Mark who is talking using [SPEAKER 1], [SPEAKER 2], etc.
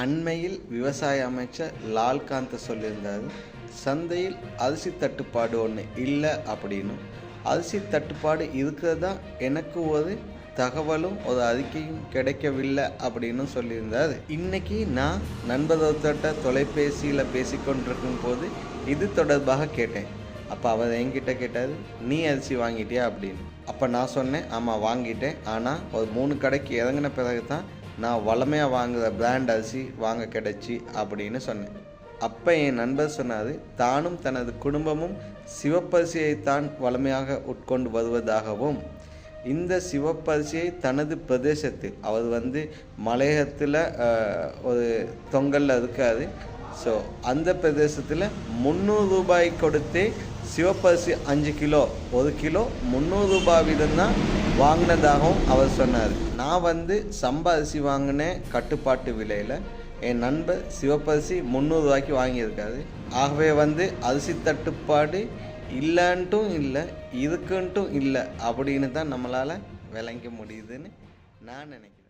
[SPEAKER 1] அண்மையில் விவசாய அமைச்சர் லால்காந்த் சொல்லியிருந்தார் சந்தையில் அரிசி தட்டுப்பாடு ஒன்று இல்லை அப்படின்னும். அரிசி தட்டுப்பாடு இருக்கிறதா? எனக்கு ஒரு தகவலும் ஒரு அறிக்கையும் கிடைக்கவில்லை அப்படின்னு சொல்லியிருந்தார். இன்னைக்கு நான் நண்பர் ஒருத்தர்கிட்ட தொலைபேசியில் பேசிக்கொண்டிருக்கும் போது இது தொடர்பாக கேட்டேன். அப்போ அவர் என்கிட்ட கேட்டார் நீ அரிசி வாங்கிட்டியா? அப்படின்னு. அப்போ நான் சொன்னேன் ஆமாம் வாங்கிட்டேன். ஆனால் ஒரு மூணு கடைக்கு இறங்கின பிறகு தான் நான் வளமையாக வாங்குகிற பிராண்ட் அரிசி வாங்க கிடைச்சி அப்படின்னு சொன்னேன். அப்போ என் நண்பர் சொன்னார் தானும் தனது குடும்பமும் சிவப்பரிசியைத்தான் வளமையாக உட்கொண்டு வருவதாகவும் இந்த சிவப்பரிசியை தனது பிரதேசத்தில் அவர் வந்து மலையகத்தில் ஒரு தொங்கலில் இருக்காது ஸோ அந்த பிரதேசத்தில் முந்நூறு ரூபாய் கொடுத்தே சிவப்பரிசி அஞ்சு கிலோ ஒரு கிலோ முந்நூறு ரூபாய் வீதம்தான் வாங்கினதாகவும் அவர் சொன்னார். நான் வந்து சம்பா அரிசி வாங்கினேன் கட்டுப்பாட்டு விலையில். என் நண்பர் சிவப்பரிசி முந்நூறுரூவாய்க்கு வாங்கியிருக்காரு. ஆகவே வந்து அரிசி தட்டுப்பாடு இல்லைன்ட்டும் இல்லை இருக்குன்ட்டும் இல்லை அப்படின்னு தான் நம்மளால் விளங்க முடியுதுன்னு நான் நினைக்கிறேன்.